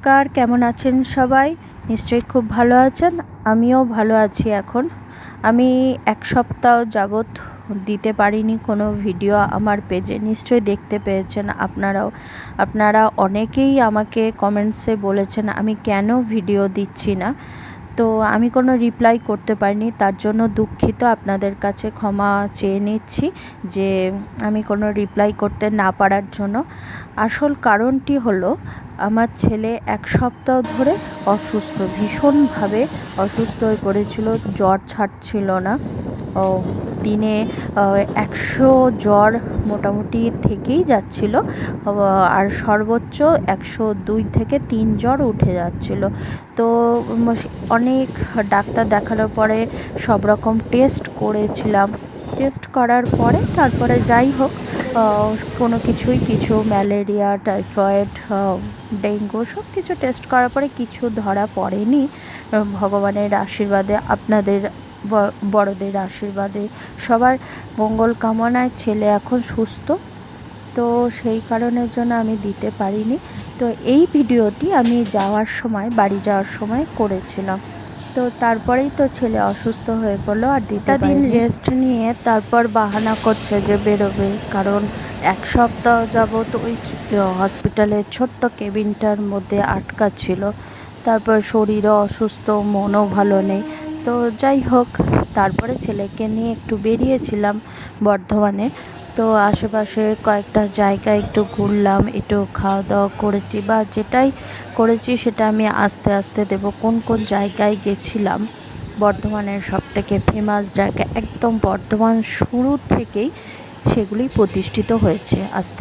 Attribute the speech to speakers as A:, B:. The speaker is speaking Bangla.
A: নমস্কার, কেমন আছেন সবাই? নিশ্চয়ই খুব ভালো আছেন, আমিও ভালো আছি এখন। আমি এক সপ্তাহ যাবৎ দিতে পারিনি কোনো ভিডিও আমার পেজে, নিশ্চয়ই দেখতে পেয়েছেন আপনারাও। আপনারা অনেকেই আমাকে কমেন্টসে বলেছেন, আমি কেন ভিডিও দিচ্ছি না? তো আমি কোনো রিপ্লাই করতে পারিনি। তার জন্য দুঃখিত। আপনাদের কাছে ক্ষমা চেয়ে নিচ্ছি যে আমি কোনো রিপ্লাই করতে না পারার জন্য। আসল কারণটি হলো, আমার ছেলে এক সপ্তাহ ধরে অসুস্থ, ভীষণভাবে অসুস্থ হয়ে পড়েছিল। জ্বর ছাড়ছিল না। ও দিনে একশো জ্বর মোটামুটি থেকেই যাচ্ছিল। আর সর্বোচ্চ একশো দুই থেকে তিন জ্বর উঠে যাচ্ছিল। তো অনেক ডাক্তার দেখানোর পরে সব রকম টেস্ট করেছিলাম। টেস্ট করার পরে তারপরে যাই হোক কোনো কিছুই, কিছু ম্যালেরিয়া, টাইফয়েড ডেঙ্গু সব কিছু টেস্ট করার পরে কিছু ধরা পড়েনি। ভগবানের আশীর্বাদে আপনাদের বড়দের আশীর্বাদে। সবার মঙ্গল কামনায় ছেলে এখন সুস্থ তো সেই কারণের জন্য আমি দিতে পারিনি। তো এই ভিডিওটি আমি যাওয়ার সময় বাড়ি যাওয়ার সময় করেছিলাম। তো তারপরেই তো ছেলে অসুস্থ হয়ে পড়ল আর দ্বিতীয় দিন রেস্ট নিয়ে তারপর বাহানা করছে যে বেরোবে কারণ এক সপ্তাহ যাবত ওই হসপিটালের ছোট্ট কেবিনটার মধ্যে আটকা ছিল। তারপর শরীরও অসুস্থ মনও ভালো নেই। তো যাই হোক, তারপরে ছেলেকে নিয়ে একটু বেরিয়েছিলাম বর্ধমানে। তো আশেপাশে কয়েকটা জায়গায় একটু ঘুরলাম, একটু খাওয়া দাওয়া করেছি বা যেটাই করেছি সেটা আমি আস্তে আস্তে দেব। কোন কোন জায়গায় গেছিলাম, বর্ধমানের সব থেকে ফেমাস জায়গা, একদম বর্ধমান শুরু থেকেই সেগুলি প্রতিষ্ঠিত হয়েছে। আস্তে